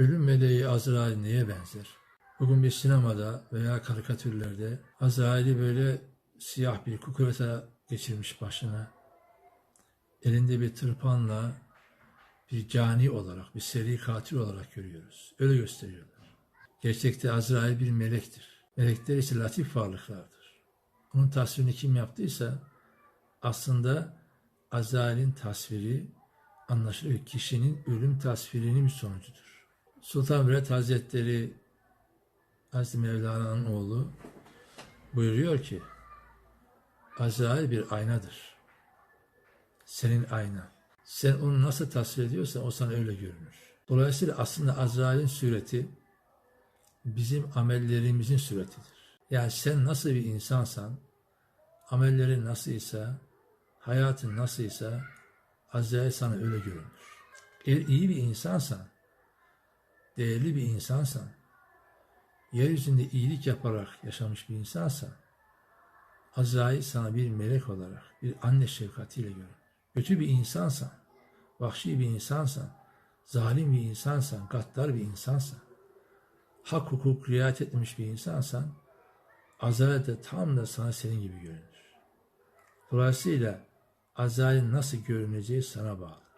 Ölüm meleği Azrail neye benzer? Bugün bir sinemada veya karikatürlerde Azrail'i böyle siyah bir kukurata geçirmiş başına. Elinde bir tırpanla bir cani olarak, bir seri katil olarak görüyoruz. Öyle gösteriyorlar. Gerçekte Azrail bir melektir. Melekler ise latif varlıklardır. Onun tasvirini kim yaptıysa aslında Azrail'in tasviri anlaşılıyor ki kişinin ölüm tasvirinin bir sonucudur. Sultan Bülent Hazretleri Hazreti Mevlana'nın oğlu buyuruyor ki Azrail bir aynadır. Senin ayna. Sen onu nasıl tasvir ediyorsan o sana öyle görünür. Dolayısıyla aslında Azrail'in sureti bizim amellerimizin suretidir. Yani sen nasıl bir insansan, amellerin nasılsa, hayatın nasılsa Azrail sana öyle görünür. Eğer iyi bir insansan, değerli bir insansan, yeryüzünde iyilik yaparak yaşamış bir insansan, Azrail sana bir melek olarak, bir anne şefkatiyle görünür. Kötü bir insansan, vahşi bir insansan, zalim bir insansan, gaddar bir insansan, hak hukuk riayet etmiş bir insansan, Azrail de tam da sana senin gibi görünür. Dolayısıyla Azrail'in nasıl görüneceği sana bağlı.